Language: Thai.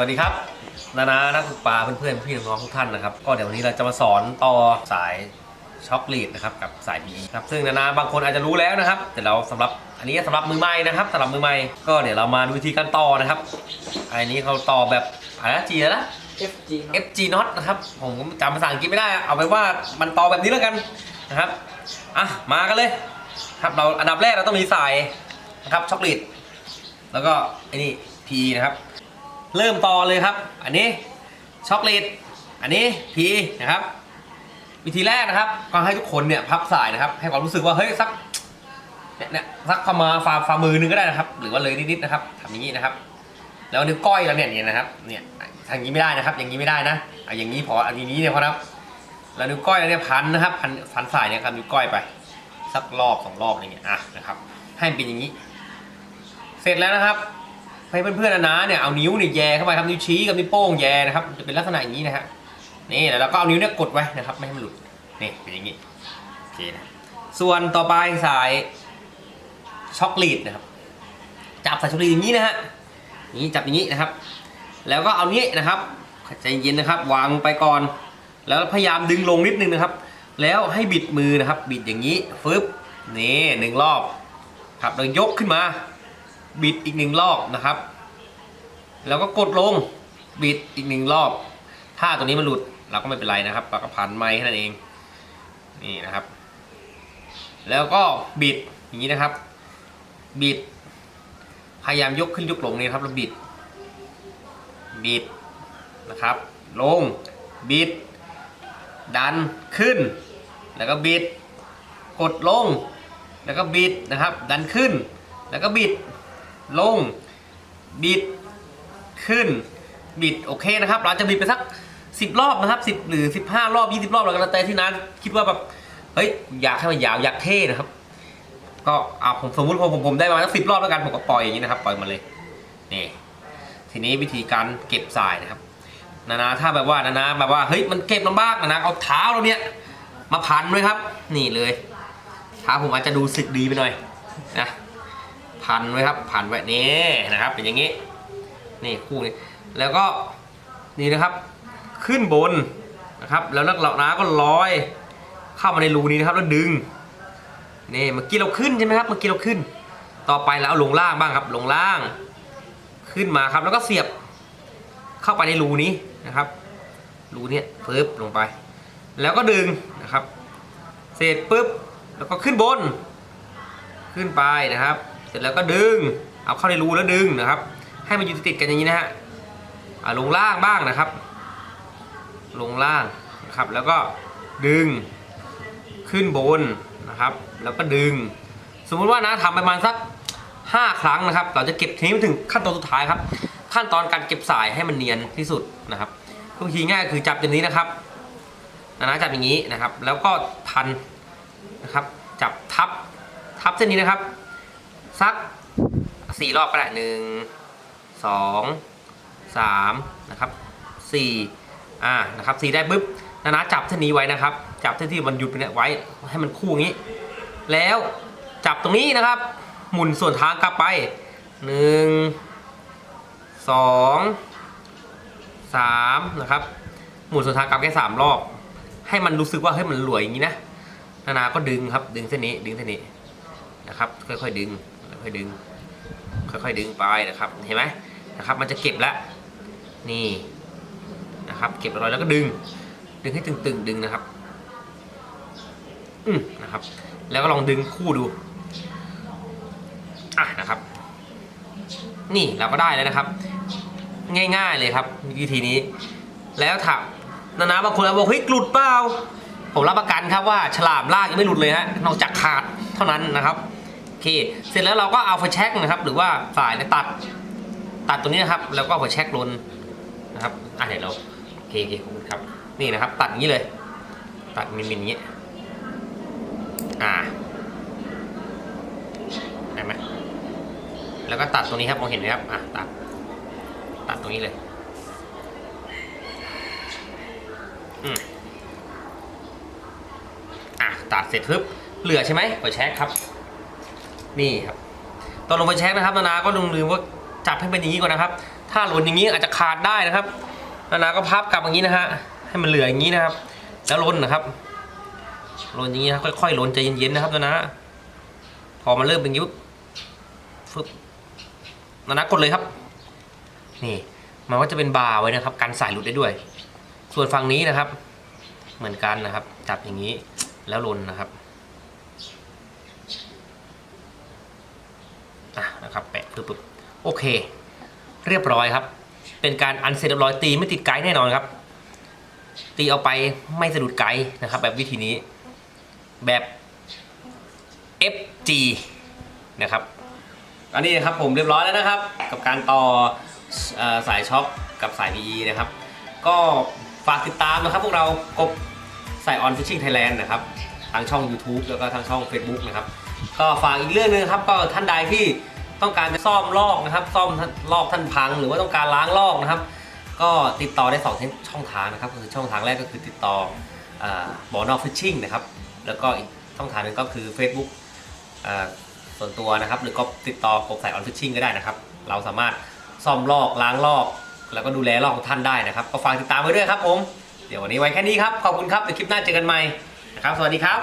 วัสดีครับนานานักตกปลาเพื่อนๆพี่น้องๆทุกท่านนะครับ ก็เดี๋ยววันนี้เราจะมาสอนต่อสายช็อคลีดนะครับกับสาย BE ครับซึ่งนานาบางคนอาจจะรู้แล้วนะครับ แต่เราสำหรับอันนี้สำหรับมือใหม่นะครับสำหรับมือใหม่ก็เดี๋ยวเรามาดูวิธีการต่อนะครับ อันนี้เขาต่อแบบอะไรนะจีนะ FG ครับ FG not นะครับ ผมก็จำภาษาอังกฤษไม่ได้อะเอาไปนว่ามันต่อแบบนี้แล้วกันนะครับอะมากันเลยครับเราอันดับแรกเราต้องมีสายนะครับช็อคลีดแล้วก็ไอ้นี่ PE นะครับ เริ่มต่อเลยครับ อันนี้ช็อกโกแลตอันนี้พีนะครับ วิธีแรกนะครับก็ให้ทุกคนเนี่ยพับสายนะครับ ให้ความรู้สึกว่าเฮ้ยสักเนี่ยเนี่ยสักประมาณฝ่าฝ่ามือนึงก็ได้นะครับ หรือว่าเลยนิดๆนะครับทำอย่างนี้นะครับ แล้วนิ้วก้อยเราเนี่ยเนี่ยนะครับเนี่ยทางนี้ไม่ได้นะครับ อย่างนี้ไม่ได้นะเอาอย่างนี้พออันนี้เนี่ยพอครับ แล้วนิ้วก้อยเราเนี่ยพันนะครับพันพันสายเนี่ยครับนิ้วก้อยไป สักรอบสองรอบอะไรเงี้ยอะนะครับ ให้มันเป็นอย่างนี้ เสร็จแล้วนะครับ ให้เพื่อนๆนะนะเนี่ยเอานิ้วเนี่ยแย่เข้าไปครับนิ้วชี้กับนิ้วโป้งแย่นะครับจะเป็นลักษณะอย่างนี้นะฮะนี่แล้วเราก็เอานิ้วเนี่ยกดไว้นะครับไม่ให้มันหลุดนี่เป็นอย่างนี้โอเคนะส่วนต่อไปสายช็อกโกแลีดนะครับ จับสายช็อกโกแลีดอย่างนี้นะฮะนี้จับอย่างนี้นะครับ แล้วก็เอานี้นะครับใจเย็นนะครับ วางลงไปก่อน แล้วพยายามดึงลงนิดนึงนะครับ แล้วให้บิดมือนะครับ บิดอย่างนี้ฟึบนี่หนึ่งรอบครับแล้วยกขึ้นมา บิดอีกหนึ่งรอบนะครับ แล้วก็กดลงบิดอีกหนึ่งรอบ ถ้าตัวนี้มันหลุดเราก็ไม่เป็นไรนะครับเราก็พันไม้แค่นั้นเองนี่นะครับ แล้วก็บิดอย่างนี้นะครับ บิด พยายามยกขึ้นยกลงนี่ครับแล้วบิด บิดนะครับ ลงบิด ดันขึ้น แล้วก็บิด กดลง แล้วก็บิดนะครับ ดันขึ้น แล้วก็บิด ลง บิด ขึ้น บิด โอเคนะครับ เราจะบิดไปสัก 10 รอบนะครับ 10 หรือ 15 รอบ 20 รอบเราก็แล้วแต่ที่นั้นคิดว่าแบบ เฮ้ย อยากให้มันยาว อยากเท่นะครับ ก็เอาผมสมมติผมผมผมได้มาสักสิบรอบแล้วกันผมก็ปล่อยอย่างนี้นะครับ ปล่อยมาเลย นี่ ทีนี้วิธีการเก็บสายนะครับนานาถ้าแบบว่านานาแบบว่าเฮ้ยมันเก็บลำบากนานาเอาเท้าเราเนี่ยมาพันเลยครับ นี่เลยเท้าผมอาจจะดูสึกดีไปหน่อยนะ พันไว้ครับ พันไว้นี่นะครับ เป็นอย่างนี้ นี่คู่นี้ แล้วก็นี่นะครับ ขึ้นบนนะครับ แล้วนักเหล่าน้าก็ลอย เข้ามาในรูนี้นะครับ แล้วดึง นี่เมื่อกี้เราขึ้นใช่ไหมครับ เมื่อกี้เราขึ้น ต่อไปเราเอาลงล่างบ้างครับ ลงล่าง ขึ้นมาครับ แล้วก็เสียบ เข้าไปในรูนี้นะครับ รูนี้ปึ๊บลงไป แล้วก็ดึงนะครับ เสร็จปุ๊บ แล้วก็ขึ้นบน ขึ้นไปนะครับ เสร็จแล้วก็ดึง เอาเข้าในรูแล้วดึงนะครับ ให้มันอยู่ติดกันอย่างนี้นะฮะอ่าลงล่างบ้างนะครับ ลงล่างนะครับ แล้วก็ดึงขึ้นบนนะครับ แล้วก็ดึง สมมุติว่านะทำประมาณสัก 5 ครั้งนะครับ เราจะเก็บทีนี้มาถึงขั้นตอนสุดท้ายครับ ขั้นตอนการเก็บสายให้มันเนียนที่สุดนะครับก็วิธีง่ายคือจับอย่างนี้นะครับนะจับอย่างนี้นะครับ แล้วก็พันนะครับ จับทับทับเส้นนี้นะครับ สักสี่รอบก็ได้หนึ่งสองสามนะครับสี่อ่านะครับสี่ได้ปุ๊บนะนะจับเส้นนี้ไว้นะครับ จับเส้นที่มันหยุดไปเนี่ยไว้ให้มันคู่อย่างนี้ แล้วจับตรงนี้นะครับ หมุนส่วนทางกลับไปหนึ่งสองสามนะครับหมุนส่วนทางกลับแค่สามรอบ ให้มันรู้สึกว่าเฮ้ยมันหลวยอย่างนี้นะนานาก็ดึงครับดึงเส้นนี้ดึงเส้นนี้นะครับ ค่อยๆดึง ค่อยดึง ค่อยๆดึงไปนะครับ เห็นไหมนะครับ มันจะเก็บแล้ว นี่นะครับ เก็บเรียบร้อยแล้วก็ดึง ดึงให้ตึงๆ ดึงนะครับ อืมนะครับ แล้วก็ลองดึงคู่ดู อะนะครับ นี่เราก็ได้แล้วนะครับ ง่ายๆเลยครับ วิธีนี้ แล้วถามนานาบางคนอาบอกเฮ้ยหลุดเปล่าผมรับประกันครับว่าฉลามลากยังไม่หลุดเลยฮะนอกจากขาดเท่านั้นนะครับ เค เสร็จแล้วเราก็เอาไฟแช็กนะครับ หรือว่าสายเนี่ยตัด ตัดตรงนี้นะครับ แล้วก็ไฟแช็กลนนะครับอะเดี๋ยวเราโอเคโอเคครับ นี่นะครับ ตัดอย่างนี้เลย ตัดมินๆอย่างนี้อ่าเห็นไหมแล้วก็ตัดตรงนี้ครับมองเห็นไหมครับอะตัดตัดตรงนี้เลยอืมอะตัดเสร็จปึ๊บเหลือใช่ไหมไฟแช็กครับ นี่ครับตอนลงไฟแช็กนะครับนานาก็ลืมลืมว่าจับให้เป็นอย่างนี้ก่อนนะครับ ถ้าหล่นอย่างนี้อาจจะขาดได้นะครับนานาก็พับกลับอย่างนี้นะฮะให้มันเหลืออย่างนี้นะครับ แล้วล้นนะครับล้นอย่างนี้นะครับค่อยๆล้นใจเย็นๆนะครับนานาพอมันเริ่มเป็นยุบฟึบนานากดเลยครับ นี่มันก็จะเป็นบาร์ไว้นะครับกันสายหลุดได้ด้วย ส่วนฝั่งนี้นะครับ เหมือนกันนะครับ จับอย่างนี้แล้วลนนะครับอะนะครับแปึ๊บปึบโอเค เรียบร้อยครับ เป็นการอันเสร็จเรียบร้อยตีไม่ติดไกด์แน่นอนครับ ตีเอาไปไม่สะดุดไกด์นะครับ แบบวิธีนี้ แบบ FG นะครับอันนี้นะครับผมเรียบร้อยแล้วนะครับ กับการต่ออสายช็อคกับสาย PE นะครับ ก็ฝากติดตามนะครับ พวกเรากบสายออนฟิชชิ่งไทยแลนด์นะครับทางช่อง YouTube แล้วก็ทางช่อง Facebook นะครับ ก็ฝากอีกเรื่องหนึงครับ ก็ท่านใดที่ ต้องการจะซ่อมลอกนะครับ ซ่อมลอกท่านพัง หรือว่าต้องการล้างลอกนะครับ ก็ติดต่อได้สองช่องทางนะครับคือช่องทางแรกก็คือติดต่อบอนอฟิชชิ่งนะครับ แล้วก็อีกช่องทางหนึงก็คือ Facebook อส่วนตัวนะครับ หรือก็ติดต่อกบสายออนฟิชชิ่งก็ได้นะครับ เราสามารถซ่อมลอกล้างลอก แล้วก็ดูแลลอกของท่านได้นะครับ ก็ฝากติดตามไว้ด้วยครับผม เดี๋ยววันนี้ไว้แค่นี้ครับ ขอบคุณครับเดี๋ยวคลิปหน้าเจอกันใหม่นะครับ สวัสดีครับ